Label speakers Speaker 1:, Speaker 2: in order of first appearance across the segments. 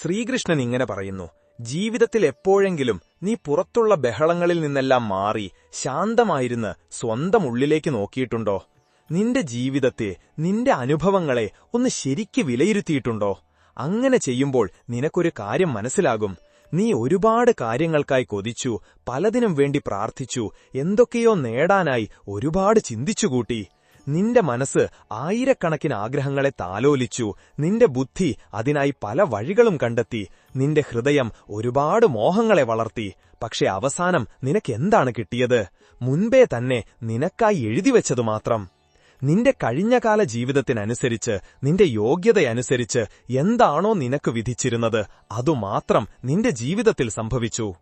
Speaker 1: ശ്രീകൃഷ്ണൻ ഇങ്ങനെ പറയുന്നു ജീവിതത്തിൽ എപ്പോഴെങ്കിലും നീ പുറത്തുള്ള ബഹളങ്ങളിൽ നിന്നെല്ലാം മാറി ശാന്തമായിരുന്ന് സ്വന്തം ഉള്ളിലേക്ക് നോക്കിയിട്ടുണ്ടോ? നിന്റെ ജീവിതത്തെ നിന്റെ അനുഭവങ്ങളെ ഒന്ന് ശരിക്ക് വിലയിരുത്തിയിട്ടുണ്ടോ? അങ്ങനെ ചെയ്യുമ്പോൾ നിനക്കൊരു കാര്യം മനസ്സിലാകും. നീ ഒരുപാട് കാര്യങ്ങൾക്കായി കൊതിച്ചു പലതിനും വേണ്ടി പ്രാർത്ഥിച്ചു എന്തൊക്കെയോ നേടാനായി ഒരുപാട് ചിന്തിച്ചുകൂട്ടി. നിന്റെ മനസ്സ് ആയിരക്കണക്കിന് ആഗ്രഹങ്ങളെ താലോലിച്ചു. നിന്റെ ബുദ്ധി അതിനായി പല വഴികളും കണ്ടെത്തി. നിന്റെ ഹൃദയം ഒരുപാട് മോഹങ്ങളെ വളർത്തി. പക്ഷെ അവസാനം നിനക്കെന്താണ് കിട്ടിയത്? മുൻപേ തന്നെ നിനക്കായി എഴുതിവെച്ചതു മാത്രം. നിന്റെ കഴിഞ്ഞകാല ജീവിതത്തിനനുസരിച്ച് നിന്റെ യോഗ്യതയനുസരിച്ച് എന്താണോ നിനക്ക് വിധിച്ചിരുന്നത് അതുമാത്രം നിന്റെ ജീവിതത്തിൽ സംഭവിച്ചു.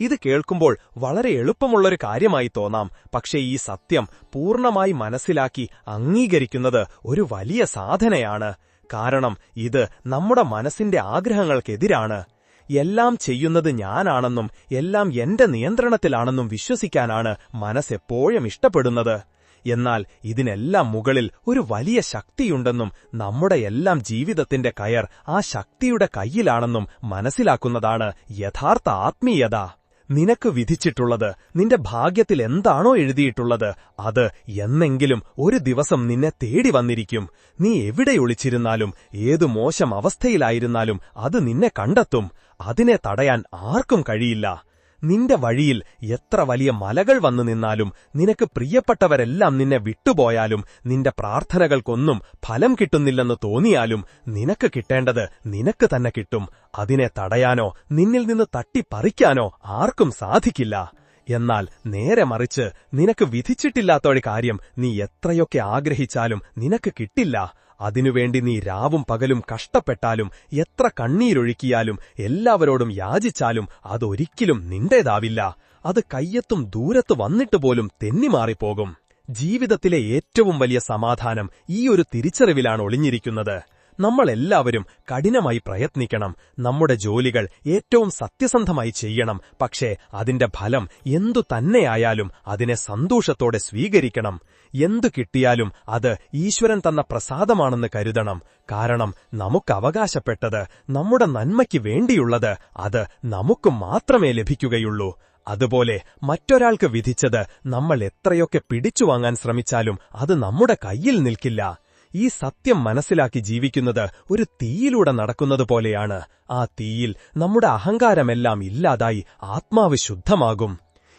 Speaker 1: ഇത് കേൾക്കുമ്പോൾ വളരെ എളുപ്പമുള്ളൊരു കാര്യമായി തോന്നാം. പക്ഷേ ഈ സത്യം പൂർണമായി മനസ്സിലാക്കി അംഗീകരിക്കുന്നത് ഒരു വലിയ സാധനയാണ്. കാരണം ഇത് നമ്മുടെ മനസ്സിന്റെ ആഗ്രഹങ്ങൾക്കെതിരാണ്. എല്ലാം ചെയ്യുന്നത് ഞാനാണെന്നും എല്ലാം എന്റെ നിയന്ത്രണത്തിലാണെന്നും വിശ്വസിക്കാനാണ് മനസ്സെപ്പോഴും ഇഷ്ടപ്പെടുന്നത്. എന്നാൽ ഇതിനെല്ലാം മുകളിൽ ഒരു വലിയ ശക്തിയുണ്ടെന്നും നമ്മുടെ എല്ലാം ജീവിതത്തിന്റെ കയർ ആ ശക്തിയുടെ കയ്യിലാണെന്നും മനസ്സിലാക്കുന്നതാണ് യഥാർത്ഥ ആത്മീയത. നിനക്ക് വിധിച്ചിട്ടുള്ളത് നിന്റെ ഭാഗ്യത്തിൽ എന്താണോ എഴുതിയിട്ടുള്ളത് അത് എന്നെങ്കിലും ഒരു ദിവസം നിന്നെ തേടി വന്നിരിക്കും. നീ എവിടെ ഒളിച്ചിരുന്നാലും ഏതു മോശം അവസ്ഥയിലായിരുന്നാലും അത് നിന്നെ കണ്ടെത്തും. അതിനെ തടയാൻ ആർക്കും കഴിയില്ല. നിന്റെ വഴിയിൽ എത്ര വലിയ മലകൾ വന്നു നിന്നാലും നിനക്ക് പ്രിയപ്പെട്ടവരെല്ലാം നിന്നെ വിട്ടുപോയാലും നിന്റെ പ്രാർത്ഥനകൾക്കൊന്നും ഫലം കിട്ടുന്നില്ലെന്ന് തോന്നിയാലും നിനക്ക് കിട്ടേണ്ടത് നിനക്ക് തന്നെ കിട്ടും. അതിനെ തടയാനോ നിന്നിൽ നിന്ന് തട്ടിപ്പറിക്കാനോ ആർക്കും സാധിക്കില്ല. എന്നാൽ നേരെ മറിച്ച് നിനക്ക് വിധിച്ചിട്ടില്ലാത്തൊരു കാര്യം നീ എത്രയൊക്കെ ആഗ്രഹിച്ചാലും നിനക്ക് കിട്ടില്ല. അതിനുവേണ്ടി നീ രാവും പകലും കഷ്ടപ്പെട്ടാലും എത്ര കണ്ണീരൊഴുക്കിയാലും എല്ലാവരോടും യാചിച്ചാലും അതൊരിക്കലും നിന്റേതാവില്ല. അത് കയ്യെത്തും ദൂരത്ത് വന്നിട്ട് പോലും തെന്നിമാറിപ്പോകും. ജീവിതത്തിലെ ഏറ്റവും വലിയ സമാധാനം ഈ ഒരു തിരിച്ചറിവിലാണ് ഒളിഞ്ഞിരിക്കുന്നത്. നമ്മളെല്ലാവരും കഠിനമായി പ്രയത്നിക്കണം. നമ്മുടെ ജോലികൾ ഏറ്റവും സത്യസന്ധമായി ചെയ്യണം. പക്ഷേ അതിന്റെ ഫലം എന്തു തന്നെയായാലും അതിനെ സന്തോഷത്തോടെ സ്വീകരിക്കണം. എന്തു കിട്ടിയാലും അത് ഈശ്വരൻ തന്ന പ്രസാദമാണെന്ന് കരുതണം. കാരണം നമുക്ക് അവകാശപ്പെട്ടത് നമ്മുടെ നന്മയ്ക്ക് വേണ്ടിയുള്ളത് അത് നമുക്ക് മാത്രമേ ലഭിക്കുകയുള്ളൂ. അതുപോലെ മറ്റൊരാൾക്ക് വിധിച്ചത് നമ്മൾ എത്രയൊക്കെ പിടിച്ചുവാങ്ങാൻ ശ്രമിച്ചാലും അത് നമ്മുടെ കയ്യിൽ നിൽക്കില്ല. ഈ സത്യം മനസ്സിലാക്കി ജീവിക്കുന്നത് ഒരു തീയിലൂടെ നടക്കുന്നത് പോലെയാണ്. ആ തീയിൽ നമ്മുടെ അഹങ്കാരമെല്ലാം ഇല്ലാതായി ആത്മാവ് ശുദ്ധമാകും.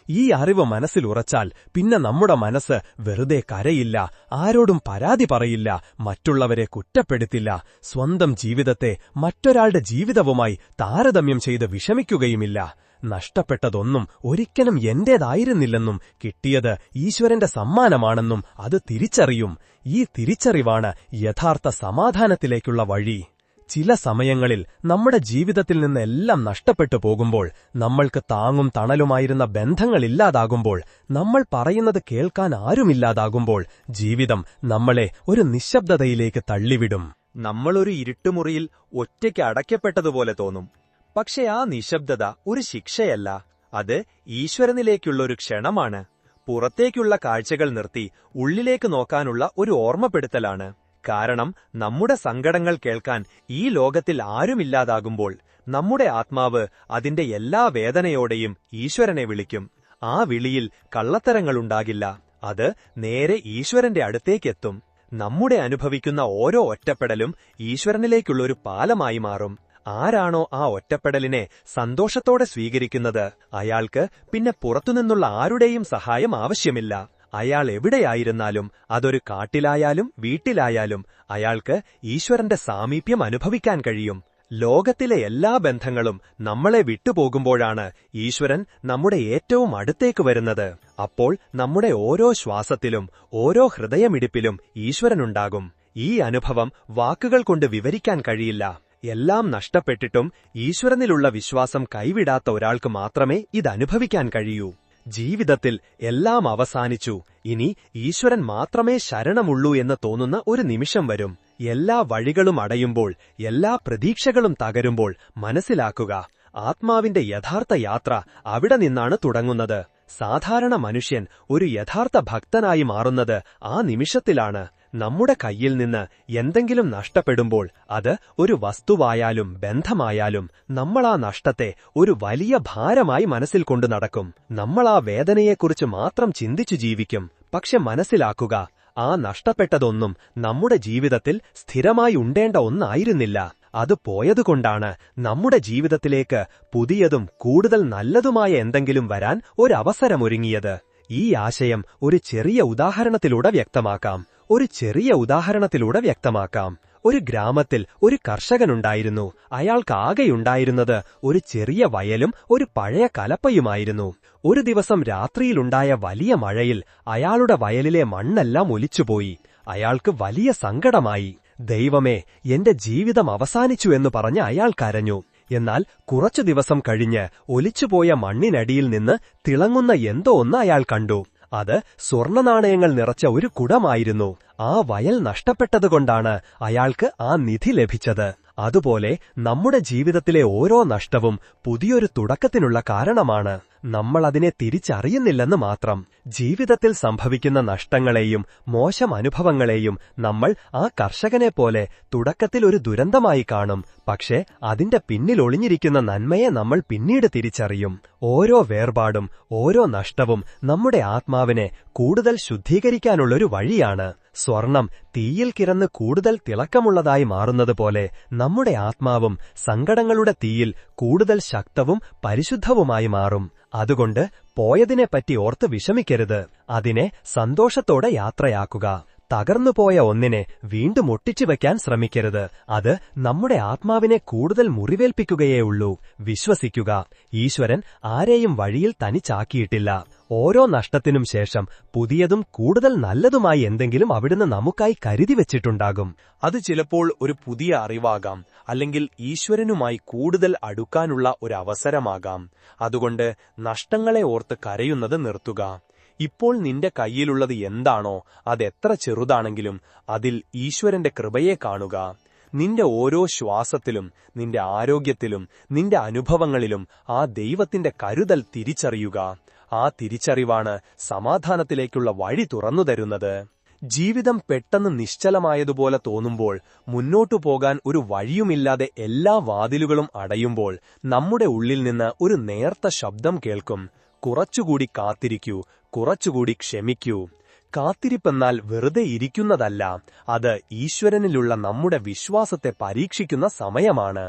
Speaker 1: ഈ അറിവ് മനസ്സിലുറച്ചാൽ പിന്നെ നമ്മുടെ മനസ്സ് വെറുതെ കരയില്ല ആരോടും പരാതി പറയില്ല മറ്റുള്ളവരെ കുറ്റപ്പെടുത്തില്ല സ്വന്തം ജീവിതത്തെ മറ്റൊരാളുടെ ജീവിതവുമായി താരതമ്യം ചെയ്ത് വിഷമിക്കുകയുമില്ല. നഷ്ടപ്പെട്ടതൊന്നും ഒരിക്കലും എന്റേതായിരുന്നില്ലെന്നും കിട്ടിയത് ഈശ്വരന്റെ സമ്മാനമാണെന്നും അത് തിരിച്ചറിയും. ഈ തിരിച്ചറിവാണ് യഥാർത്ഥ സമാധാനത്തിലേക്കുള്ള വഴി. ചില സമയങ്ങളിൽ നമ്മുടെ ജീവിതത്തിൽ നിന്നെല്ലാം നഷ്ടപ്പെട്ടു പോകുമ്പോൾ നമ്മൾക്ക് താങ്ങും തണലുമായിരുന്ന ബന്ധങ്ങളില്ലാതാകുമ്പോൾ നമ്മൾ പറയുന്നത് കേൾക്കാൻ ആരുമില്ലാതാകുമ്പോൾ ജീവിതം നമ്മളെ ഒരു നിശബ്ദതയിലേക്ക് തള്ളിവിടും.
Speaker 2: നമ്മളൊരു ഇരുട്ടുമുറിയിൽ ഒറ്റയ്ക്ക് അടയ്ക്കപ്പെട്ടതുപോലെ തോന്നും. പക്ഷെ ആ നിശബ്ദത ഒരു ശിക്ഷയല്ല. അത് ഈശ്വരനിലേക്കുള്ള ഒരു ക്ഷണമാണ്. പുറത്തേക്കുള്ള കാഴ്ചകൾ നിർത്തി ഉള്ളിലേക്ക് നോക്കാനുള്ള ഒരു ഓർമ്മപ്പെടുത്തലാണ്. കാരണം നമ്മുടെ സങ്കടങ്ങൾ കേൾക്കാൻ ഈ ലോകത്തിൽ ആരുമില്ലാതാകുമ്പോൾ നമ്മുടെ ആത്മാവ് അതിന്റെ എല്ലാ വേദനയോടെയും ഈശ്വരനെ വിളിക്കും. ആ വിളിയിൽ കള്ളത്തരങ്ങളുണ്ടാകില്ല അത് നേരെ ഈശ്വരന്റെ അടുത്തേക്കെത്തും. നമ്മുടെ അനുഭവിക്കുന്ന ഓരോ ഒറ്റപ്പെടലും ഈശ്വരനിലേക്കുള്ളൊരു പാലമായി മാറും. ആരാണോ ആ ഒറ്റപ്പെടലിനെ സന്തോഷത്തോടെ സ്വീകരിക്കുന്നത്? അയാൾക്ക് പിന്നെ പുറത്തുനിന്നുള്ള ആരുടെയും സഹായം ആവശ്യമില്ല. അയാൾ എവിടെയായിരുന്നാലും അതൊരു കാട്ടിലായാലും വീട്ടിലായാലും അയാൾക്ക് ഈശ്വരന്റെ സാമീപ്യം അനുഭവിക്കാൻ കഴിയും. ലോകത്തിലെ എല്ലാ ബന്ധങ്ങളും നമ്മളെ വിട്ടുപോകുമ്പോഴാണ് ഈശ്വരൻ നമ്മുടെ ഏറ്റവും അടുത്തേക്ക് വരുന്നത്. അപ്പോൾ നമ്മുടെ ഓരോ ശ്വാസത്തിലും ഓരോ ഹൃദയമിടിപ്പിലും ഈശ്വരനുണ്ടാകും. ഈ അനുഭവം വാക്കുകൾ കൊണ്ട് വിവരിക്കാൻ കഴിയില്ല. എല്ലാം നഷ്ടപ്പെട്ടിട്ടും ഈശ്വരനിലുള്ള വിശ്വാസം കൈവിടാത്ത ഒരാൾക്ക് മാത്രമേ ഇത് അനുഭവിക്കാൻ കഴിയൂ. ജീവിതത്തിൽ എല്ലാം അവസാനിച്ചു. ഇനി ഈശ്വരൻ മാത്രമേ ശരണമുള്ളൂ എന്ന് തോന്നുന്ന ഒരു നിമിഷം വരും. എല്ലാ വഴികളും അടയുമ്പോൾ എല്ലാ പ്രതീക്ഷകളും തകരുമ്പോൾ മനസ്സിലാക്കുക. ആത്മാവിന്റെ യഥാർത്ഥ യാത്ര അവിടെ നിന്നാണ് തുടങ്ങുന്നത്. സാധാരണ മനുഷ്യൻ ഒരു യഥാർത്ഥ ഭക്തനായി മാറുന്നത് ആ നിമിഷത്തിലാണ്. നമ്മുടെ കയ്യിൽ നിന്ന് എന്തെങ്കിലും നഷ്ടപ്പെടുമ്പോൾ അത് ഒരു വസ്തുവായാലും ബന്ധമായാലും നമ്മൾ ആ നഷ്ടത്തെ ഒരു വലിയ ഭാരമായി മനസ്സിൽ കൊണ്ടു നടക്കും. നമ്മൾ ആ വേദനയെക്കുറിച്ച് മാത്രം ചിന്തിച്ചു ജീവിക്കും. പക്ഷെ മനസ്സിലാക്കുക ആ നഷ്ടപ്പെട്ടതൊന്നും നമ്മുടെ ജീവിതത്തിൽ സ്ഥിരമായി ഉണ്ടേണ്ട ഒന്നായിരുന്നില്ല. അത് പോയതുകൊണ്ടാണ് നമ്മുടെ ജീവിതത്തിലേക്ക് പുതിയതും കൂടുതൽ നല്ലതുമായ എന്തെങ്കിലും വരാൻ ഒരവസരമൊരുങ്ങിയത് ഈ ആശയം ഒരു ചെറിയ ഉദാഹരണത്തിലൂടെ വ്യക്തമാക്കാം. ഒരു ചെറിയ ഉദാഹരണത്തിലൂടെ വ്യക്തമാക്കാം. ഒരു ഗ്രാമത്തിൽ ഒരു കർഷകനുണ്ടായിരുന്നു. അയാൾക്കാകെയുണ്ടായിരുന്നത് ഒരു ചെറിയ വയലും ഒരു പഴയ കലപ്പയുമായിരുന്നു. ഒരു ദിവസം രാത്രിയിലുണ്ടായ വലിയ മഴയിൽ അയാളുടെ വയലിലെ മണ്ണെല്ലാം ഒലിച്ചുപോയി. അയാൾക്ക് വലിയ സങ്കടമായി. ദൈവമേ എന്റെ ജീവിതം അവസാനിച്ചു എന്ന് പറഞ്ഞ് അയാൾ കരഞ്ഞു. എന്നാൽ കുറച്ചു ദിവസം കഴിഞ്ഞ് ഒലിച്ചുപോയ മണ്ണിനടിയിൽ നിന്ന് തിളങ്ങുന്ന എന്തോ ഒന്ന് അയാൾ കണ്ടു. അത് സ്വർണനാണയങ്ങൾ നിറച്ച ഒരു കുടമായിരുന്നു. ആ വയൽ നഷ്ടപ്പെട്ടതുകൊണ്ടാണ് അയാൾക്ക് ആ നിധി ലഭിച്ചത്. അതുപോലെ നമ്മുടെ ജീവിതത്തിലെ ഓരോ നഷ്ടവും പുതിയൊരു തുടക്കത്തിനുള്ള കാരണമാണ്. നമ്മൾ അതിനെ തിരിച്ചറിയുന്നില്ലെന്ന് മാത്രം. ജീവിതത്തിൽ സംഭവിക്കുന്ന നഷ്ടങ്ങളെയും മോശം അനുഭവങ്ങളെയും നമ്മൾ ആ കർഷകനെ പോലെ തുടക്കത്തിൽ ഒരു ദുരന്തമായി കാണും. പക്ഷേ അതിന്റെ പിന്നിൽ ഒളിഞ്ഞിരിക്കുന്ന നന്മയെ നമ്മൾ പിന്നീട് തിരിച്ചറിയും. ഓരോ വേർപാടും ഓരോ നഷ്ടവും നമ്മുടെ ആത്മാവിനെ കൂടുതൽ ശുദ്ധീകരിക്കാനുള്ളൊരു വഴിയാണ്. സ്വർണം തീയിൽ കിടന്ന് കൂടുതൽ തിളക്കമുള്ളതായി മാറുന്നതുപോലെ നമ്മുടെ ആത്മാവും സങ്കടങ്ങളുടെ തീയിൽ കൂടുതൽ ശക്തവും പരിശുദ്ധവുമായി മാറും. അതുകൊണ്ട് പോയതിനെപ്പറ്റി ഓർത്ത് വിഷമിക്കരുത്. അതിനെ സന്തോഷത്തോടെ യാത്രയാക്കുക. തകർന്നുപോയ ഒന്നിനെ വീണ്ടും ഒട്ടിച്ചു വയ്ക്കാൻ ശ്രമിക്കരുത്. അത് നമ്മുടെ ആത്മാവിനെ കൂടുതൽ മുറിവേൽപ്പിക്കുകയേ ഉള്ളൂ വിശ്വസിക്കുക. ഈശ്വരൻ ആരെയും വഴിയിൽ തനിച്ചാക്കിയിട്ടില്ല. ഓരോ നഷ്ടത്തിനും ശേഷം പുതിയതും കൂടുതൽ നല്ലതുമായി എന്തെങ്കിലും അവിടുന്ന് നമുക്കായി കരുതി വെച്ചിട്ടുണ്ടാകും.
Speaker 1: അത് ചിലപ്പോൾ ഒരു പുതിയ അറിവാകാം അല്ലെങ്കിൽ ഈശ്വരനുമായി കൂടുതൽ അടുക്കാനുള്ള ഒരു അവസരമാകാം. അതുകൊണ്ട് നഷ്ടങ്ങളെ ഓർത്ത് കരയുന്നത് നിർത്തുക. ഇപ്പോൾ നിന്റെ കയ്യിലുള്ളത് എന്താണോ അതെത്ര ചെറുതാണെങ്കിലും അതിൽ ഈശ്വരന്റെ കൃപയെ കാണുക. നിന്റെ ഓരോ ശ്വാസത്തിലും നിന്റെ ആരോഗ്യത്തിലും നിന്റെ അനുഭവങ്ങളിലും ആ ദൈവത്തിന്റെ കരുതൽ തിരിച്ചറിയുക. ആ തിരിച്ചറിവാണ് സമാധാനത്തിലേക്കുള്ള വഴി തുറന്നു തരുന്നത്. ജീവിതം പെട്ടെന്ന് നിശ്ചലമായതുപോലെ തോന്നുമ്പോൾ മുന്നോട്ടു പോകാൻ ഒരു വഴിയുമില്ലാതെ എല്ലാ വാതിലുകളും അടയുമ്പോൾ നമ്മുടെ ഉള്ളിൽ നിന്ന് ഒരു നേർത്ത ശബ്ദം കേൾക്കും. കുറച്ചുകൂടി കാത്തിരിക്കൂ കുറച്ചുകൂടി ക്ഷമിക്കൂ. കാത്തിരിപ്പെന്നാൽ വെറുതെ ഇരിക്കുന്നതല്ല അത് ഈശ്വരനിലുള്ള നമ്മുടെ വിശ്വാസത്തെ പരീക്ഷിക്കുന്ന സമയമാണ്.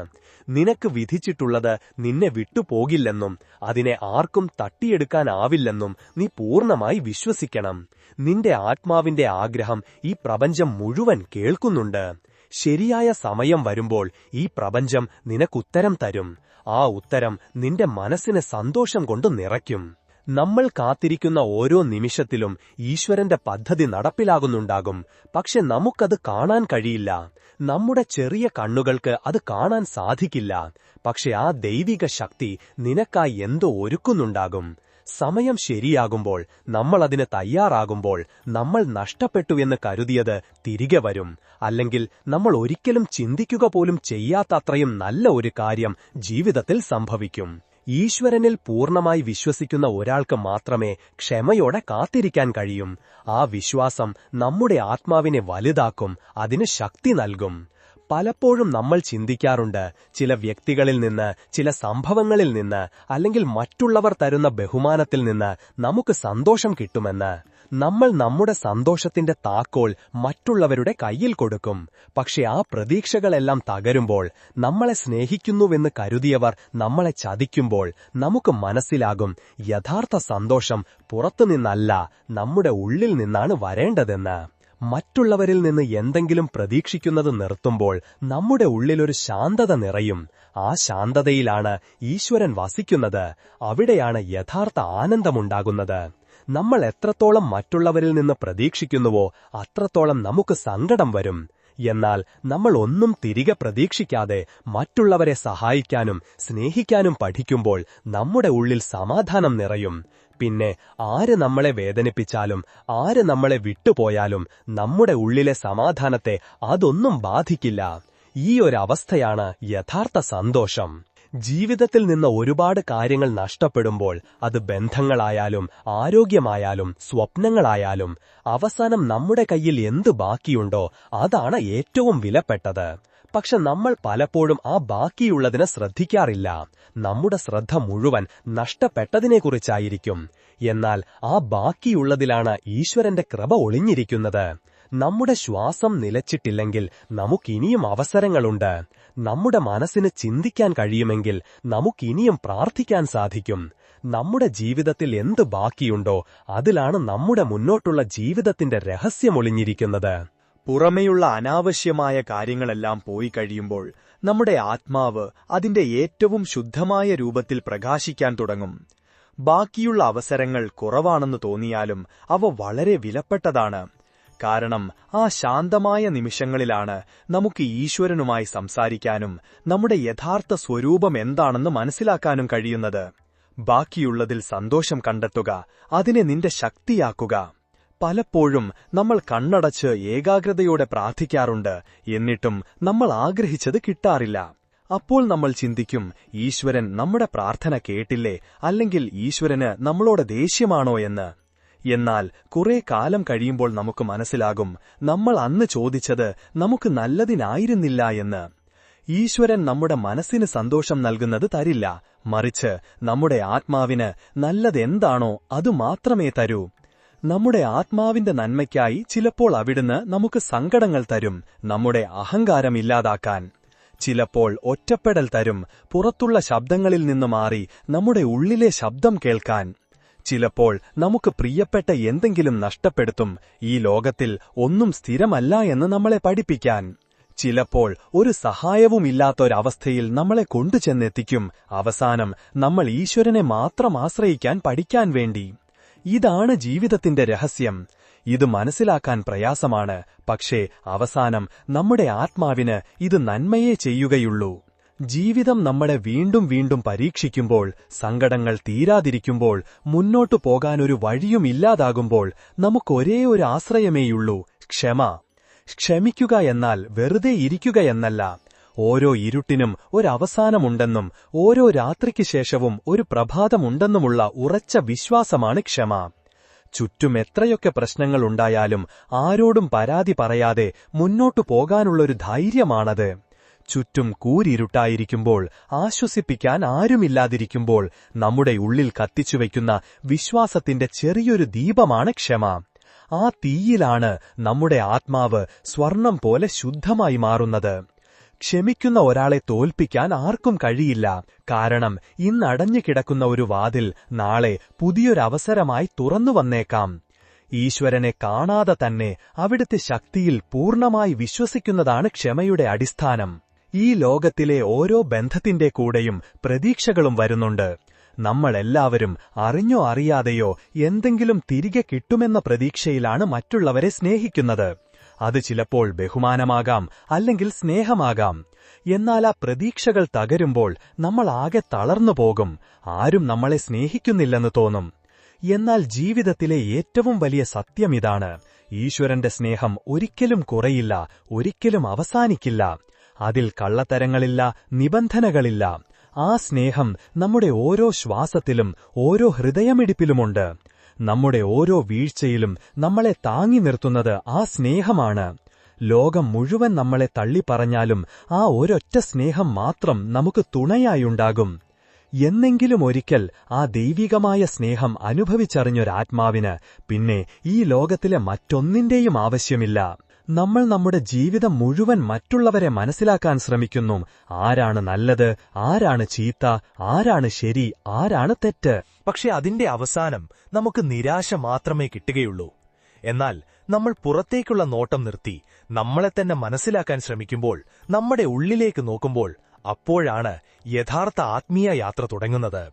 Speaker 1: നിനക്ക് വിധിച്ചിട്ടുള്ളത് നിന്നെ വിട്ടുപോകില്ലെന്നും അതിനെ ആർക്കും തട്ടിയെടുക്കാനാവില്ലെന്നും നീ പൂർണമായി വിശ്വസിക്കണം. നിന്റെ ആത്മാവിന്റെ ആഗ്രഹം ഈ പ്രപഞ്ചം മുഴുവൻ കേൾക്കുന്നുണ്ട്. ശരിയായ സമയം വരുമ്പോൾ ഈ പ്രപഞ്ചം നിനക്കുത്തരം തരും. ആ ഉത്തരം നിന്റെ മനസ്സിനെ സന്തോഷം കൊണ്ട് നിറയ്ക്കും. നമ്മൾ കാത്തിരിക്കുന്ന ഓരോ നിമിഷത്തിലും ഈശ്വരന്റെ പദ്ധതി നടപ്പിലാകുന്നുണ്ടാകും. പക്ഷെ നമുക്കത് കാണാൻ കഴിയില്ല. നമ്മുടെ ചെറിയ കണ്ണുകൾക്ക് അത് കാണാൻ സാധിക്കില്ല. പക്ഷെ ആ ദൈവിക ശക്തി നിനക്കായി എന്തോ ഒരുക്കുന്നുണ്ടാകും. സമയം ശരിയാകുമ്പോൾ നമ്മൾ അതിന് തയ്യാറാകുമ്പോൾ നമ്മൾ നഷ്ടപ്പെട്ടു എന്ന് കരുതിയത് തിരികെ വരും. അല്ലെങ്കിൽ നമ്മൾ ഒരിക്കലും ചിന്തിക്കുക പോലും ചെയ്യാത്തത്രയും നല്ല ഒരു കാര്യം ജീവിതത്തിൽ സംഭവിക്കും. ഈശ്വരനിൽ പൂർണമായി വിശ്വസിക്കുന്ന ഒരാൾക്ക് മാത്രമേ ക്ഷമയോടെ കാത്തിരിക്കാൻ കഴിയും. ആ വിശ്വാസം നമ്മുടെ ആത്മാവിനെ വലുതാക്കും അതിന് ശക്തി നൽകും. പലപ്പോഴും നമ്മൾ ചിന്തിക്കാറുണ്ട് ചില വ്യക്തികളിൽ നിന്ന് ചില സംഭവങ്ങളിൽ നിന്ന് അല്ലെങ്കിൽ മറ്റുള്ളവർ തരുന്ന ബഹുമാനത്തിൽ നിന്ന് നമുക്ക് സന്തോഷം കിട്ടുമെന്ന്. നമ്മൾ നമ്മുടെ സന്തോഷത്തിന്റെ താക്കോൽ മറ്റുള്ളവരുടെ കയ്യിൽ കൊടുക്കും. പക്ഷെ ആ പ്രതീക്ഷകളെല്ലാം തകരുമ്പോൾ നമ്മളെ സ്നേഹിക്കുന്നുവെന്ന് കരുതിയവർ നമ്മളെ ചതിക്കുമ്പോൾ നമുക്ക് മനസ്സിലാകും യഥാർത്ഥ സന്തോഷം പുറത്തുനിന്നല്ല നമ്മുടെ ഉള്ളിൽ നിന്നാണ് വരേണ്ടതെന്ന്. മറ്റുള്ളവരിൽ നിന്ന് എന്തെങ്കിലും പ്രതീക്ഷിക്കുന്നത് നിർത്തുമ്പോൾ നമ്മുടെ ഉള്ളിലൊരു ശാന്തത നിറയും. ആ ശാന്തതയിലാണ് ഈശ്വരൻ വസിക്കുന്നത്. അവിടെയാണ് യഥാർത്ഥ ആനന്ദമുണ്ടാകുന്നത്. നമ്മൾ എത്രത്തോളം മറ്റുള്ളവരിൽ നിന്ന് പ്രതീക്ഷിക്കുന്നുവോ അത്രത്തോളം നമുക്ക് സങ്കടം വരും. എന്നാൽ നമ്മൾ ഒന്നും തിരികെ പ്രതീക്ഷിക്കാതെ മറ്റുള്ളവരെ സഹായിക്കാനും സ്നേഹിക്കാനും പഠിക്കുമ്പോൾ നമ്മുടെ ഉള്ളിൽ സമാധാനം നിറയും. പിന്നെ ആര് നമ്മളെ വേദനിപ്പിച്ചാലും ആര് നമ്മളെ വിട്ടുപോയാലും നമ്മുടെ ഉള്ളിലെ സമാധാനത്തെ അതൊന്നും ബാധിക്കില്ല. ഈ ഒരു അവസ്ഥയാണ് യഥാർത്ഥ സന്തോഷം.
Speaker 3: ജീവിതത്തിൽ നിന്ന് ഒരുപാട് കാര്യങ്ങൾ നഷ്ടപ്പെടുമ്പോൾ അത് ബന്ധങ്ങളായാലും ആരോഗ്യമായാലും സ്വപ്നങ്ങളായാലും അവസാനം നമ്മുടെ കയ്യിൽ എന്ത് ബാക്കിയുണ്ടോ അതാണ് ഏറ്റവും വിലപ്പെട്ടത്. പക്ഷെ നമ്മൾ പലപ്പോഴും ആ ബാക്കിയുള്ളതിനെ ശ്രദ്ധിക്കാറില്ല. നമ്മുടെ ശ്രദ്ധ മുഴുവൻ നഷ്ടപ്പെട്ടതിനെക്കുറിച്ചായിരിക്കും. എന്നാൽ ആ ബാക്കിയുള്ളതിലാണ് ഈശ്വരന്റെ കൃപ ഒളിഞ്ഞിരിക്കുന്നത്. നമ്മുടെ ശ്വാസം നിലച്ചിട്ടില്ലെങ്കിൽ നമുക്കിനിയും അവസരങ്ങളുണ്ട്. നമ്മുടെ മനസ്സിന് ചിന്തിക്കാൻ കഴിയുമെങ്കിൽ നമുക്കിനിയും പ്രാർത്ഥിക്കാൻ സാധിക്കും. നമ്മുടെ ജീവിതത്തിൽ എന്ത് ബാക്കിയുണ്ടോ അതിലാണ് നമ്മുടെ മുന്നോട്ടുള്ള ജീവിതത്തിന്റെ രഹസ്യമൊളിഞ്ഞിരിക്കുന്നത്
Speaker 1: പുറമെയുള്ള അനാവശ്യമായ കാര്യങ്ങളെല്ലാം പോയി കഴിയുമ്പോൾ നമ്മുടെ ആത്മാവ് അതിന്റെ ഏറ്റവും ശുദ്ധമായ രൂപത്തിൽ പ്രകാശിക്കാൻ തുടങ്ങും. ബാക്കിയുള്ള അവസരങ്ങൾ കുറവാണെന്ന് തോന്നിയാലും അവ വളരെ വിലപ്പെട്ടതാണ്. കാരണം ആ ശാന്തമായ നിമിഷങ്ങളിലാണ് നമുക്ക് ഈശ്വരനുമായി സംസാരിക്കാനും നമ്മുടെ യഥാർത്ഥ സ്വരൂപം എന്താണെന്ന് മനസ്സിലാക്കാനും കഴിയുന്നത്. ബാക്കിയുള്ളതിൽ സന്തോഷം കണ്ടെത്തുക അതിനെ നിന്റെ ശക്തിയാക്കുക. പലപ്പോഴും നമ്മൾ കണ്ണടച്ച് ഏകാഗ്രതയോടെ പ്രാർത്ഥിക്കാറുണ്ട് എന്നിട്ടും നമ്മൾ ആഗ്രഹിച്ചത് കിട്ടാറില്ല. അപ്പോൾ നമ്മൾ ചിന്തിക്കും ഈശ്വരൻ നമ്മുടെ പ്രാർത്ഥന കേട്ടില്ലേ അല്ലെങ്കിൽ ഈശ്വരന് നമ്മളോട് ദേഷ്യമാണോ എന്ന്. എന്നാൽ കുറെ കാലം കഴിയുമ്പോൾ നമുക്ക് മനസ്സിലാകും നമ്മൾ അന്ന് ചോദിച്ചത് നമുക്ക് നല്ലതിനായിരുന്നില്ല എന്ന്. ഈശ്വരൻ നമ്മുടെ മനസ്സിന് സന്തോഷം നൽകുന്നത് തരില്ല. മറിച്ച് നമ്മുടെ ആത്മാവിന് നല്ലതെന്താണോ അതുമാത്രമേ തരൂ. നമ്മുടെ ആത്മാവിന്റെ നന്മയ്ക്കായി ചിലപ്പോൾ അവിടുന്ന് നമുക്ക് സങ്കടങ്ങൾ തരും നമ്മുടെ അഹങ്കാരം ഇല്ലാതാക്കാൻ. ചിലപ്പോൾ ഒറ്റപ്പെടൽ തരും പുറത്തുള്ള ശബ്ദങ്ങളിൽ നിന്ന് മാറി നമ്മുടെ ഉള്ളിലെ ശബ്ദം കേൾക്കാൻ. ചിലപ്പോൾ നമുക്ക് പ്രിയപ്പെട്ട എന്തെങ്കിലും നഷ്ടപ്പെടുത്തും ഈ ലോകത്തിൽ ഒന്നും സ്ഥിരമല്ല എന്ന് നമ്മളെ പഠിപ്പിക്കാൻ. ചിലപ്പോൾ ഒരു സഹായവുമില്ലാത്തൊരവസ്ഥയിൽ നമ്മളെ കൊണ്ടുചെന്നെത്തിക്കും. അവസാനം നമ്മൾ ഈശ്വരനെ മാത്രം ആശ്രയിക്കാൻ പഠിക്കാൻ വേണ്ടി. ഇതാണ് ജീവിതത്തിന്റെ രഹസ്യം. ഇത് മനസ്സിലാക്കാൻ പ്രയാസമാണ്. പക്ഷേ അവസാനം നമ്മുടെ ആത്മാവിന് ഇത് നന്മയേ ചെയ്യുകയുള്ളൂ. ജീവിതം നമ്മളെ വീണ്ടും വീണ്ടും പരീക്ഷിക്കുമ്പോൾ സങ്കടങ്ങൾ തീരാതിരിക്കുമ്പോൾ മുന്നോട്ടു പോകാനൊരു വഴിയുമില്ലാതാകുമ്പോൾ നമുക്കൊരേ ഒരു ആശ്രയമേയുള്ളൂ ക്ഷമ. ക്ഷമിക്കുക എന്നാൽ വെറുതെ ഇരിക്കുകയെന്നല്ല ഓരോ ഇരുട്ടിനും ഒരവസാനമുണ്ടെന്നും ഓരോ രാത്രിക്ക് ശേഷവും ഒരു പ്രഭാതമുണ്ടെന്നുമുള്ള ഉറച്ച വിശ്വാസമാണ് ക്ഷമ. ചുറ്റും എത്രയൊക്കെ പ്രശ്നങ്ങളുണ്ടായാലും ആരോടും പരാതി പറയാതെ മുന്നോട്ടു പോകാനുള്ളൊരു ധൈര്യമാണത്. ചുറ്റും കൂരിരുട്ടായിരിക്കുമ്പോൾ ആശ്വസിപ്പിക്കാൻ ആരുമില്ലാതിരിക്കുമ്പോൾ നമ്മുടെ ഉള്ളിൽ കത്തിച്ചുവയ്ക്കുന്ന വിശ്വാസത്തിന്റെ ചെറിയൊരു ദീപമാണ് ക്ഷമ. ആ തീയിലാണ് നമ്മുടെ ആത്മാവ് സ്വർണം പോലെ ശുദ്ധമായി മാറുന്നത്. ക്ഷമിക്കുന്ന ഒരാളെ തോൽപ്പിക്കാൻ ആർക്കും കഴിയില്ല. കാരണം ഇന്നടഞ്ഞു കിടക്കുന്ന ഒരു വാതിൽ നാളെ പുതിയൊരവസരമായി തുറന്നു വന്നേക്കാം. ഈശ്വരനെ കാണാതെ തന്നെ അവിടുത്തെ ശക്തിയിൽ പൂർണമായി വിശ്വസിക്കുന്നതാണ് ക്ഷമയുടെ അടിസ്ഥാനം. ഈ ലോകത്തിലെ ഓരോ ബന്ധത്തിന്റെ കൂടെയും പ്രതീക്ഷകളും വരുന്നുണ്ട്. നമ്മളെല്ലാവരും അറിഞ്ഞോ അറിയാതെയോ എന്തെങ്കിലും തിരികെ കിട്ടുമെന്ന പ്രതീക്ഷയിലാണ് മറ്റുള്ളവരെ സ്നേഹിക്കുന്നത്. അത് ചിലപ്പോൾ ബഹുമാനമാകാം അല്ലെങ്കിൽ സ്നേഹമാകാം. എന്നാൽ ആ പ്രതീക്ഷകൾ തകരുമ്പോൾ നമ്മൾ ആകെ തളർന്നു പോകും. ആരും നമ്മളെ സ്നേഹിക്കുന്നില്ലെന്ന് തോന്നും. എന്നാൽ ജീവിതത്തിലെ ഏറ്റവും വലിയ സത്യം ഇതാണ്. ഈശ്വരന്റെ സ്നേഹം ഒരിക്കലും കുറയില്ല ഒരിക്കലും അവസാനിക്കില്ല. അതിൽ കള്ളത്തരങ്ങളില്ല നിബന്ധനകളില്ല. ആ സ്നേഹം നമ്മുടെ ഓരോ ശ്വാസത്തിലും ഓരോ ഹൃദയമിടിപ്പിലുമുണ്ട്. നമ്മുടെ ഓരോ വീഴ്ചയിലും നമ്മളെ താങ്ങി നിർത്തുന്നത് ആ സ്നേഹമാണ്. ലോകം മുഴുവൻ നമ്മളെ തള്ളിപ്പറഞ്ഞാലും ആ ഒരൊറ്റ സ്നേഹം മാത്രം നമുക്ക് തുണയായുണ്ടാകും. എന്നെങ്കിലും ഒരിക്കൽ ആ ദൈവികമായ സ്നേഹം അനുഭവിച്ചറിഞ്ഞൊരാത്മാവിന് പിന്നെ ഈ ലോകത്തിലെ മറ്റൊന്നിന്റെയും ആവശ്യമില്ല. നമ്മൾ നമ്മുടെ ജീവിതം മുഴുവൻ മറ്റുള്ളവരെ മനസ്സിലാക്കാൻ ശ്രമിക്കുന്നു. ആരാണ് നല്ലത്? ആരാണ് ചീത്ത? ആരാണ് ശരി? ആരാണ് തെറ്റ്?
Speaker 2: പക്ഷെ അതിന്റെ അവസാനം നമുക്ക് നിരാശ മാത്രമേ കിട്ടുകയുള്ളൂ. എന്നാൽ നമ്മൾ പുറത്തേക്കുള്ള നോട്ടം നിർത്തി നമ്മളെ തന്നെ മനസ്സിലാക്കാൻ ശ്രമിക്കുമ്പോൾ നമ്മുടെ ഉള്ളിലേക്ക് നോക്കുമ്പോൾ അപ്പോഴാണ് യഥാർത്ഥ ആത്മീയ യാത്ര തുടങ്ങുന്നത്.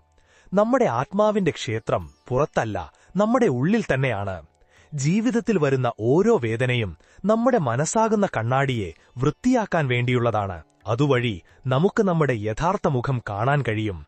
Speaker 2: നമ്മുടെ ആത്മാവിന്റെ ക്ഷേത്രം പുറത്തല്ല നമ്മുടെ ഉള്ളിൽ തന്നെയാണ്. ജീവിതത്തിൽ വരുന്ന ഓരോ വേദനയും നമ്മുടെ മനസ്സാകുന്ന കണ്ണാടിയെ വൃത്തിയാക്കാൻ വേണ്ടിയുള്ളതാണ്. അതുവഴി നമുക്ക് നമ്മുടെ യഥാർത്ഥ മുഖം കാണാൻ കഴിയും.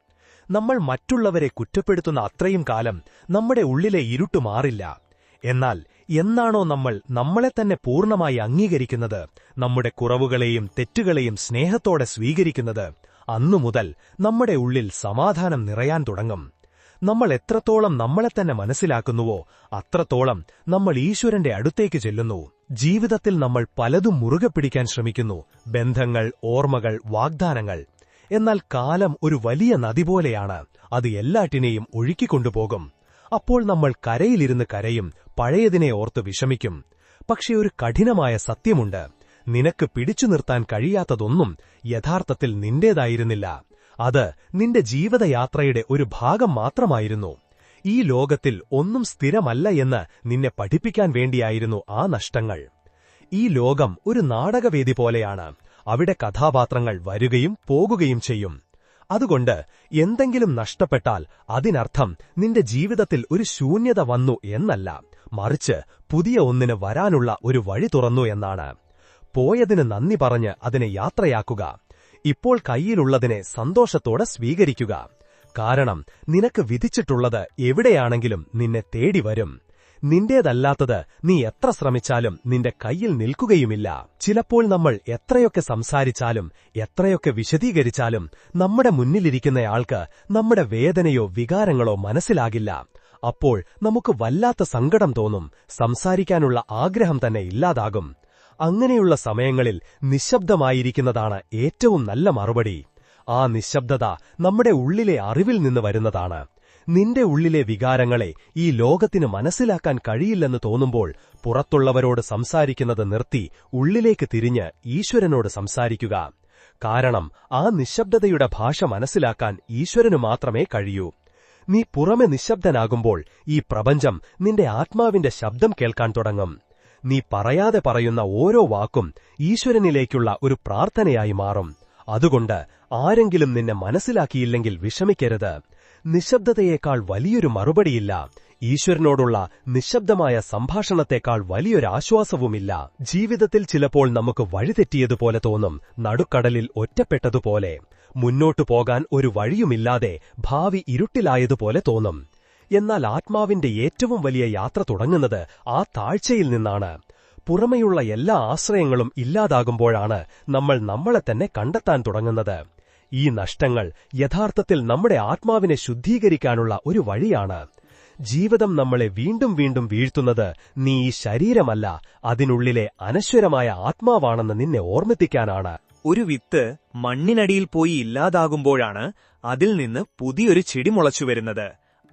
Speaker 2: നമ്മൾ മറ്റുള്ളവരെ കുറ്റപ്പെടുത്തുന്ന അത്രയും കാലം നമ്മുടെ ഉള്ളിലെ ഇരുട്ട് മാറില്ല. എന്നാൽ എന്നാണോ നമ്മൾ നമ്മളെ തന്നെ പൂർണമായി അംഗീകരിക്കുന്നത് നമ്മുടെ കുറവുകളെയും തെറ്റുകളെയും സ്നേഹത്തോടെ സ്വീകരിക്കുന്നത്
Speaker 3: അന്നു മുതൽ നമ്മുടെ ഉള്ളിൽ സമാധാനം നിറയാൻ തുടങ്ങും. നമ്മൾ എത്രത്തോളം നമ്മളെ തന്നെ മനസ്സിലാക്കുന്നുവോ അത്രത്തോളം നമ്മൾ ഈശ്വരന്റെ അടുത്തേക്ക് ചെല്ലുന്നു. ജീവിതത്തിൽ നമ്മൾ പലതും മുറുകെ പിടിക്കാൻ ശ്രമിക്കുന്നു. ബന്ധങ്ങൾ ഓർമ്മകൾ വാഗ്ദാനങ്ങൾ. എന്നാൽ കാലം ഒരു വലിയ നദി പോലെയാണ്. അത് എല്ലാറ്റിനെയും ഒഴുക്കിക്കൊണ്ടുപോകും അപ്പോൾ നമ്മൾ കരയിലിരുന്ന് കരയും പഴയതിനെ ഓർത്ത് വിഷമിക്കും. പക്ഷേ ഒരു കഠിനമായ സത്യമുണ്ട്. നിനക്ക് പിടിച്ചു നിർത്താൻ കഴിയാത്തതൊന്നും യഥാർത്ഥത്തിൽ നിന്റേതായിരുന്നില്ല. അത് നിന്റെ ജീവിതയാത്രയുടെ ഒരു ഭാഗം മാത്രമായിരുന്നു. ഈ ലോകത്തിൽ ഒന്നും സ്ഥിരമല്ല എന്ന് നിന്നെ പഠിപ്പിക്കാൻ വേണ്ടിയായിരുന്നു ആ നഷ്ടങ്ങൾ. ഈ ലോകം ഒരു നാടകവേദി പോലെയാണ്. അവിടെ കഥാപാത്രങ്ങൾ വരുകയും പോകുകയും ചെയ്യും. അതുകൊണ്ട് എന്തെങ്കിലും നഷ്ടപ്പെട്ടാൽ അതിനർത്ഥം നിന്റെ ജീവിതത്തിൽ ഒരു ശൂന്യത വന്നു എന്നല്ല. മറിച്ച് പുതിയ ഒന്നിന് വരാനുള്ള ഒരു വഴി തുറന്നു എന്നാണ്. പോയതിന് നന്ദി പറഞ്ഞ് അതിനെ യാത്രയാക്കുക. ഇപ്പോൾ കയ്യിലുള്ളതിനെ സന്തോഷത്തോടെ സ്വീകരിക്കുക. കാരണം നിനക്ക് വിധിച്ചിട്ടുള്ളത് എവിടെയാണെങ്കിലും നിന്നെ തേടി വരും. നിന്റേതല്ലാത്തത് നീ എത്ര ശ്രമിച്ചാലും നിന്റെ കയ്യിൽ നിൽക്കുകയുമില്ല. ചിലപ്പോൾ നമ്മൾ എത്രയൊക്കെ സംസാരിച്ചാലും എത്രയൊക്കെ വിശദീകരിച്ചാലും നമ്മുടെ മുന്നിലിരിക്കുന്നയാൾക്ക് നമ്മുടെ വേദനയോ വികാരങ്ങളോ മനസ്സിലാകില്ല. അപ്പോൾ നമുക്ക് വല്ലാത്ത സങ്കടം തോന്നും സംസാരിക്കാനുള്ള ആഗ്രഹം തന്നെ ഇല്ലാതാകും. അങ്ങനെയുള്ള സമയങ്ങളിൽ നിശബ്ദമായിരിക്കുന്നതാണ് ഏറ്റവും നല്ല മറുപടി. ആ നിശബ്ദത നമ്മുടെ ഉള്ളിലെ അറിവിൽ നിന്ന് വരുന്നതാണ്. നിന്റെ ഉള്ളിലെ വികാരങ്ങളെ ഈ ലോകത്തിന് മനസ്സിലാക്കാൻ കഴിയില്ലെന്ന് തോന്നുമ്പോൾ പുറത്തുള്ളവരോട് സംസാരിക്കുന്നത് നിർത്തി ഉള്ളിലേക്ക് തിരിഞ്ഞ് ഈശ്വരനോട് സംസാരിക്കുക. കാരണം ആ നിശബ്ദതയുടെ ഭാഷ മനസ്സിലാക്കാൻ ഈശ്വരനു മാത്രമേ കഴിയൂ. നീ പുറമെ നിശബ്ദനാകുമ്പോൾ ഈ പ്രപഞ്ചം നിന്റെ ആത്മാവിന്റെ ശബ്ദം കേൾക്കാൻ തുടങ്ങും. നീ പറയാതെ പറയുന്ന ഓരോ വാക്കും ഈശ്വരനിലേക്കുള്ള ഒരു പ്രാർത്ഥനയായി മാറും. അതുകൊണ്ട് ആരെങ്കിലും നിന്നെ മനസ്സിലാക്കിയില്ലെങ്കിൽ വിഷമിക്കരുത്. നിശബ്ദതയേക്കാൾ വലിയൊരു മറുപടിയില്ല. ഈശ്വരനോടുള്ള നിശബ്ദമായ സംഭാഷണത്തെക്കാൾ വലിയൊരാശ്വാസവുമില്ല ജീവിതത്തിൽ ചിലപ്പോൾ നമുക്ക് വഴിതെറ്റിയതുപോലെ തോന്നും നടുക്കടലിൽ ഒറ്റപ്പെട്ടതുപോലെ. മുന്നോട്ടു പോകാൻ ഒരു വഴിയുമില്ലാതെ ഭാവി ഇരുട്ടിലായതുപോലെ തോന്നും. എന്നാൽ ആത്മാവിന്റെ ഏറ്റവും വലിയ യാത്ര തുടങ്ങുന്നത് ആ താഴ്ചയിൽ നിന്നാണ്. പുറമെയുള്ള എല്ലാ ആശ്രയങ്ങളും ഇല്ലാതാകുമ്പോഴാണ് നമ്മൾ നമ്മളെ തന്നെ കണ്ടെത്താൻ തുടങ്ങുന്നത്. ഈ നഷ്ടങ്ങൾ യഥാർത്ഥത്തിൽ നമ്മുടെ ആത്മാവിനെ ശുദ്ധീകരിക്കാനുള്ള ഒരു വഴിയാണ്. ജീവിതം നമ്മളെ വീണ്ടും വീണ്ടും വീഴ്ത്തുന്നത് നീ ഈ ശരീരമല്ല അതിനുള്ളിലെ അനശ്വരമായ ആത്മാവാണെന്ന് നിന്നെ ഓർമ്മിപ്പിക്കാനാണ്.
Speaker 1: ഒരു വിത്ത് മണ്ണിനടിയിൽ പോയി ഇല്ലാതാകുമ്പോഴാണ് അതിൽ നിന്ന് പുതിയൊരു ചെടി മുളച്ചു വരുന്നത്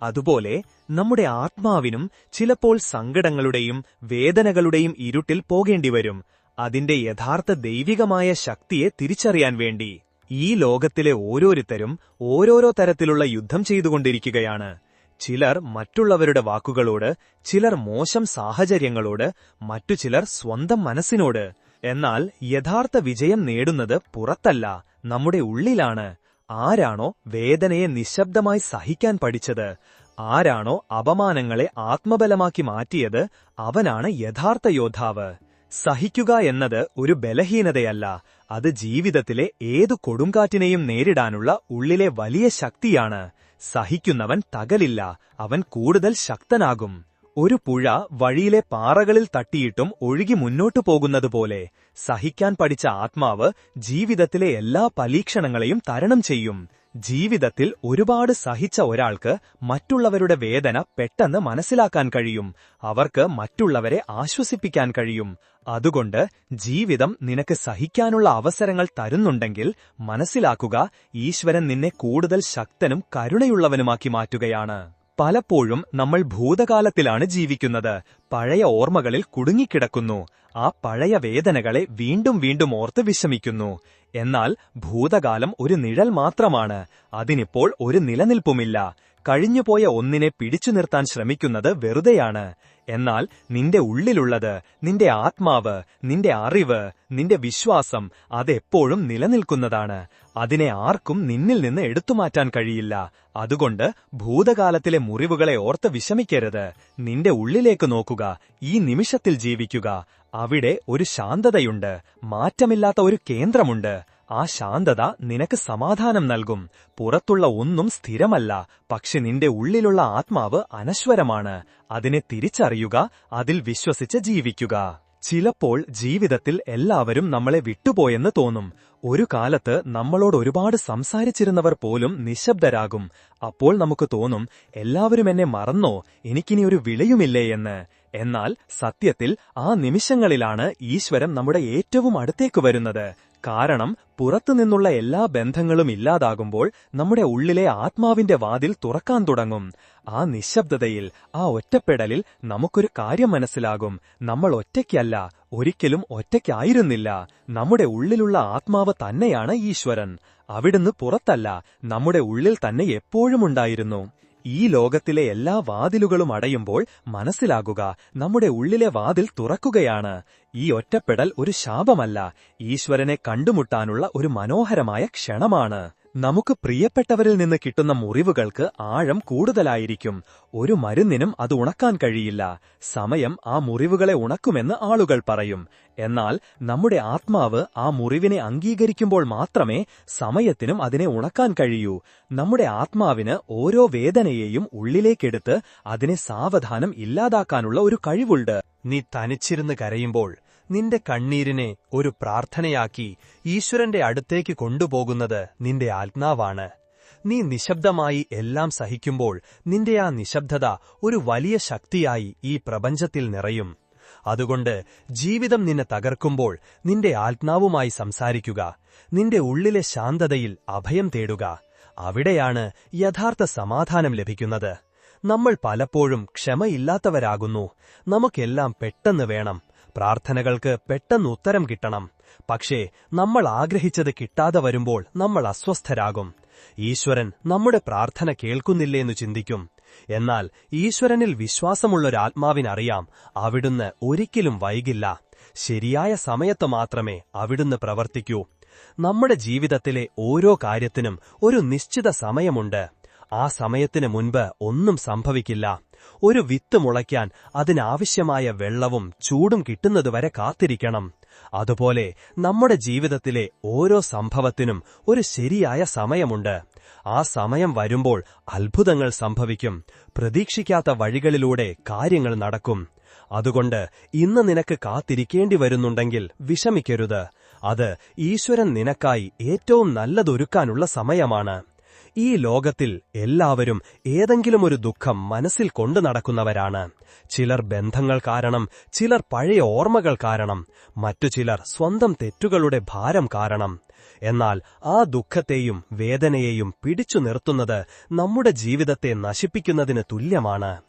Speaker 1: അതുപോലെ നമ്മുടെ ആത്മാവിനും ചിലപ്പോൾ സങ്കടങ്ങളുടെയും വേദനകളുടെയും ഇരുട്ടിൽ പോകേണ്ടി വരും അതിന്റെ യഥാർത്ഥ ദൈവികമായ ശക്തിയെ തിരിച്ചറിയാൻ വേണ്ടി ഈ ലോകത്തിലെ ഓരോരുത്തരും ഓരോരോ തരത്തിലുള്ള യുദ്ധം ചെയ്തുകൊണ്ടിരിക്കുകയാണ്. ചിലർ മറ്റുള്ളവരുടെ വാക്കുകളോട് ചിലർ മോശം സാഹചര്യങ്ങളോട് മറ്റു ചിലർ സ്വന്തം മനസ്സിനോട്. എന്നാൽ യഥാർത്ഥ വിജയം നേടുന്നത് പുറത്തല്ല നമ്മുടെ ഉള്ളിലാണ്. ആരാണോ വേദനയെ നിശബ്ദമായി സഹിക്കാൻ പഠിച്ചത്? ആരാണോ അപമാനങ്ങളെ ആത്മബലമാക്കി മാറ്റിയത്? അവനാണ് യഥാർത്ഥ യോദ്ധാവ്. സഹിക്കുക എന്നത് ഒരു ബലഹീനതയല്ല. അത് ജീവിതത്തിലെ ഏതു കൊടുങ്കാറ്റിനെയും നേരിടാനുള്ള ഉള്ളിലെ വലിയ ശക്തിയാണ്. സഹിക്കുന്നവൻ തകലില്ല. അവൻ കൂടുതൽ ശക്തനാകും. ഒരു പുഴ വഴിയിലെ പാറകളിൽ തട്ടിയിട്ടും ഒഴുകി മുന്നോട്ടു പോകുന്നതുപോലെ സഹിക്കാൻ പഠിച്ച ആത്മാവ് ജീവിതത്തിലെ എല്ലാ പരീക്ഷണങ്ങളെയും തരണം ചെയ്യും. ജീവിതത്തിൽ ഒരുപാട് സഹിച്ച ഒരാൾക്ക് മറ്റുള്ളവരുടെ വേദന പെട്ടെന്ന് മനസ്സിലാക്കാൻ കഴിയും. അവർക്ക് മറ്റുള്ളവരെ ആശ്വസിപ്പിക്കാൻ കഴിയും. അതുകൊണ്ട് ജീവിതം നിനക്ക് സഹിക്കാനുള്ള അവസരങ്ങൾ തരുന്നുണ്ടെങ്കിൽ മനസ്സിലാക്കുക ഈശ്വരൻ നിന്നെ കൂടുതൽ ശക്തനും കരുണയുള്ളവനുമാക്കി മാറ്റുകയാണ്. പലപ്പോഴും നമ്മൾ ഭൂതകാലത്തിലാണ് ജീവിക്കുന്നത്. പഴയ ഓർമ്മകളിൽ കുടുങ്ങിക്കിടക്കുന്നു. ആ പഴയ വേദനകളെ വീണ്ടും വീണ്ടും ഓർത്ത് വിഷമിക്കുന്നു. എന്നാൽ ഭൂതകാലം ഒരു നിഴൽ മാത്രമാണ്. അതിനിപ്പോൾ ഒരു നിലനിൽപ്പുമില്ല. കഴിഞ്ഞുപോയ ഒന്നിനെ പിടിച്ചു നിർത്താൻ ശ്രമിക്കുന്നത് വെറുതെയാണ്. എന്നാൽ നിന്റെ ഉള്ളിലുള്ളത് നിന്റെ ആത്മാവ് നിന്റെ അറിവ് നിന്റെ വിശ്വാസം അതെപ്പോഴും നിലനിൽക്കുന്നതാണ്. അതിനെ ആർക്കും നിന്നിൽ നിന്ന് എടുത്തുമാറ്റാൻ കഴിയില്ല. അതുകൊണ്ട് ഭൂതകാലത്തിലെ മുറിവുകളെ ഓർത്ത് വിഷമിക്കരുത്. നിന്റെ ഉള്ളിലേക്ക് നോക്കുക ഈ നിമിഷത്തിൽ ജീവിക്കുക. അവിടെ ഒരു ശാന്തതയുണ്ട് മാറ്റമില്ലാത്ത ഒരു കേന്ദ്രമുണ്ട്. ആ ശാന്തത നിനക്ക് സമാധാനം നൽകും. പുറത്തുള്ള ഒന്നും സ്ഥിരമല്ല. പക്ഷെ നിന്റെ ഉള്ളിലുള്ള ആത്മാവ് അനശ്വരമാണ്. അതിനെ തിരിച്ചറിയുക അതിൽ വിശ്വസിച്ച് ജീവിക്കുക.
Speaker 3: ചിലപ്പോൾ ജീവിതത്തിൽ എല്ലാവരും നമ്മളെ വിട്ടുപോയെന്ന് തോന്നും. ഒരു കാലത്ത് നമ്മളോട് ഒരുപാട് സംസാരിച്ചിരുന്നവർ പോലും നിശബ്ദരാകും. അപ്പോൾ നമുക്ക് തോന്നും എല്ലാവരും എന്നെ മറന്നോ? എനിക്കിനി ഒരു വിളയുമില്ലേ എന്ന്. എന്നാൽ സത്യത്തിൽ ആ നിമിഷങ്ങളിലാണ് ഈശ്വരം നമ്മുടെ ഏറ്റവും അടുത്തേക്ക് വരുന്നത്. കാരണം പുറത്തുനിന്നുള്ള എല്ലാ ബന്ധങ്ങളും ഇല്ലാതാകുമ്പോൾ നമ്മുടെ ഉള്ളിലെ ആത്മാവിന്റെ വാതിൽ തുറക്കാൻ തുടങ്ങും. ആ നിശബ്ദതയിൽ ആ ഒറ്റപ്പെടലിൽ നമുക്കൊരു കാര്യം മനസ്സിലാകും. നമ്മൾ ഒറ്റയ്ക്കല്ല ഒരിക്കലും ഒറ്റയ്ക്കായിരുന്നില്ല. നമ്മുടെ ഉള്ളിലുള്ള ആത്മാവ് തന്നെയാണ് ഈശ്വരൻ. അവിടുന്ന് പുറത്തല്ല നമ്മുടെ ഉള്ളിൽ തന്നെ എപ്പോഴും ഉണ്ടായിരുന്നു. ഈ ലോകത്തിലെ എല്ലാ വാതിലുകളും അടയുമ്പോൾ മനസ്സിലാകുക നമ്മുടെ ഉള്ളിലെ വാതിൽ തുറക്കുകയാണ്. ഈ ഒറ്റപ്പെടൽ ഒരു ശാപമല്ല. ഈശ്വരനെ കണ്ടുമുട്ടാനുള്ള ഒരു മനോഹരമായ ക്ഷണമാണ്. നമുക്ക് പ്രിയപ്പെട്ടവരിൽ നിന്ന് കിട്ടുന്ന മുറിവുകൾക്ക് ആഴം കൂടുതലായിരിക്കും. ഒരു മരുന്നിനും അത് ഉണക്കാൻ കഴിയില്ല. സമയം ആ മുറിവുകളെ ഉണക്കുമെന്ന് ആളുകൾ പറയും. എന്നാൽ നമ്മുടെ ആത്മാവ് ആ മുറിവിനെ അംഗീകരിക്കുമ്പോൾ മാത്രമേ സമയത്തിനും അതിനെ ഉണക്കാൻ കഴിയൂ. നമ്മുടെ ആത്മാവിന് ഓരോ വേദനയെയും ഉള്ളിലേക്കെടുത്ത് അതിനെ സാവധാനം ഇല്ലാതാക്കാനുള്ള ഒരു കഴിവുണ്ട്. നീ തനിച്ചിരുന്ന് കരയുമ്പോൾ നിന്റെ കണ്ണീരിനെ ഒരു പ്രാർത്ഥനയാക്കി ഈശ്വരന്റെ അടുത്തേക്ക് കൊണ്ടുപോകുന്നത് നിന്റെ ആത്മാവാണ്. നീ നിശബ്ദമായി എല്ലാം സഹിക്കുമ്പോൾ നിന്റെ ആ നിശബ്ദത ഒരു വലിയ ശക്തിയായി ഈ പ്രപഞ്ചത്തിൽ നിറയും. അതുകൊണ്ട് ജീവിതം നിന്നെ തകർക്കുമ്പോൾ നിന്റെ ആത്മാവുമായി സംസാരിക്കുക. നിന്റെ ഉള്ളിലെ ശാന്തതയിൽ അഭയം തേടുക. അവിടെയാണ് യഥാർത്ഥ സമാധാനം ലഭിക്കുന്നത്. നമ്മൾ പലപ്പോഴും ക്ഷമയില്ലാത്തവരാകുന്നു. നമുക്കെല്ലാം പെട്ടെന്ന് വേണം. പ്രാർത്ഥനകൾക്ക് പെട്ടെന്ന് ഉത്തരം കിട്ടണം. പക്ഷേ നമ്മൾ ആഗ്രഹിച്ചത് കിട്ടാതെ വരുമ്പോൾ നമ്മൾ അസ്വസ്ഥരാകും. ഈശ്വരൻ നമ്മുടെ പ്രാർത്ഥന കേൾക്കുന്നില്ലേന്നു ചിന്തിക്കും. എന്നാൽ ഈശ്വരനിൽ വിശ്വാസമുള്ളൊരാത്മാവിനറിയാം അവിടുന്ന് ഒരിക്കലും വൈകില്ല. ശരിയായ സമയത്ത് മാത്രമേ അവിടുന്ന് പ്രവർത്തിക്കൂ. നമ്മുടെ ജീവിതത്തിലെ ഓരോ കാര്യത്തിനും ഒരു നിശ്ചിത സമയമുണ്ട്. ആ സമയത്തിന് മുൻപ് ഒന്നും സംഭവിക്കില്ല. ഒരു വിത്ത് മുളയ്ക്കാൻ അതിനാവശ്യമായ വെള്ളവും ചൂടും കിട്ടുന്നതുവരെ കാത്തിരിക്കണം. അതുപോലെ നമ്മുടെ ജീവിതത്തിലെ ഓരോ സംഭവത്തിനും ഒരു ശരിയായ സമയമുണ്ട്. ആ സമയം വരുമ്പോൾ അത്ഭുതങ്ങൾ സംഭവിക്കും. പ്രതീക്ഷിക്കാത്ത വഴികളിലൂടെ കാര്യങ്ങൾ നടക്കും. അതുകൊണ്ട് ഇന്ന് നിനക്ക് കാത്തിരിക്കേണ്ടി വരുന്നുണ്ടെങ്കിൽ വിഷമിക്കരുത്. അത് ഈശ്വരൻ നിനക്കായി ഏറ്റവും നല്ലതൊരുക്കാനുള്ള സമയമാണ്. ഈ ലോകത്തിൽ എല്ലാവരും ഏതെങ്കിലും ഒരു ദുഃഖം മനസ്സിൽ കൊണ്ടു നടക്കുന്നവരാണ്. ചിലർ ബന്ധങ്ങൾ കാരണം ചിലർ പഴയ ഓർമ്മകൾ കാരണം മറ്റു ചിലർ സ്വന്തം തെറ്റുകളുടെ ഭാരം കാരണം. എന്നാൽ ആ ദുഃഖത്തെയും വേദനയെയും പിടിച്ചു നിർത്തുന്നത് നമ്മുടെ ജീവിതത്തെ നശിപ്പിക്കുന്നതിന് തുല്യമാണ്.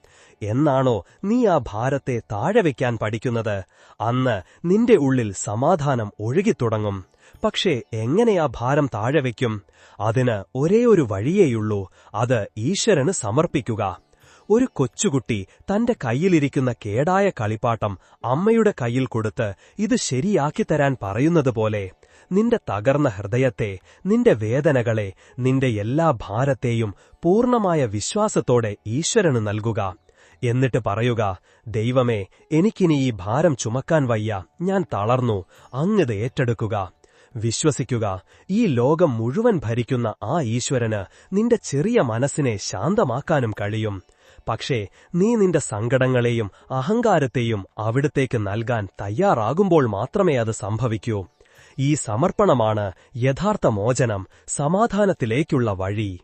Speaker 3: എന്നാണോ നീ ആ ഭാരത്തെ താഴെ വയ്ക്കാൻ പഠിക്കുന്നത്? അന്ന് നിന്റെ ഉള്ളിൽ സമാധാനം ഒഴുകിത്തുടങ്ങും. പക്ഷേ എങ്ങനെ ആ ഭാരം താഴെ വയ്ക്കും? അതിന് ഒരേ ഒരു വഴിയേയുള്ളൂ അത് ഈശ്വരന് സമർപ്പിക്കുക. ഒരു കൊച്ചുകുട്ടി തന്റെ കയ്യിലിരിക്കുന്ന കേടായ കളിപ്പാട്ടം അമ്മയുടെ കയ്യിൽ കൊടുത്ത് ഇത് ശരിയാക്കി തരാൻ പറയുന്നതുപോലെ നിന്റെ തകർന്ന ഹൃദയത്തെ നിന്റെ വേദനകളെ നിന്റെ എല്ലാ ഭാരത്തെയും പൂർണമായ വിശ്വാസത്തോടെ ഈശ്വരന് നൽകുക. എന്നിട്ട് പറയുക ദൈവമേ എനിക്കിനി ഈ ഭാരം ചുമക്കാൻ വയ്യ ഞാൻ തളർന്നു അങ്ങത് ഏറ്റെടുക്കുക. വിശ്വസിക്കുക. ഈ ലോകം മുഴുവൻ ഭരിക്കുന്ന ആ ഈശ്വരന് നിന്റെ ചെറിയ മനസ്സിനെ ശാന്തമാക്കാനും കഴിയും. പക്ഷേ നീ നിന്റെ സങ്കടങ്ങളെയും അഹങ്കാരത്തെയും അവിടത്തേക്ക് നൽകാൻ തയ്യാറാകുമ്പോൾ മാത്രമേ അത് സംഭവിക്കൂ. ഈ സമർപ്പണമാണ് യഥാർത്ഥ മോചനം സമാധാനത്തിലേക്കുള്ള വഴി.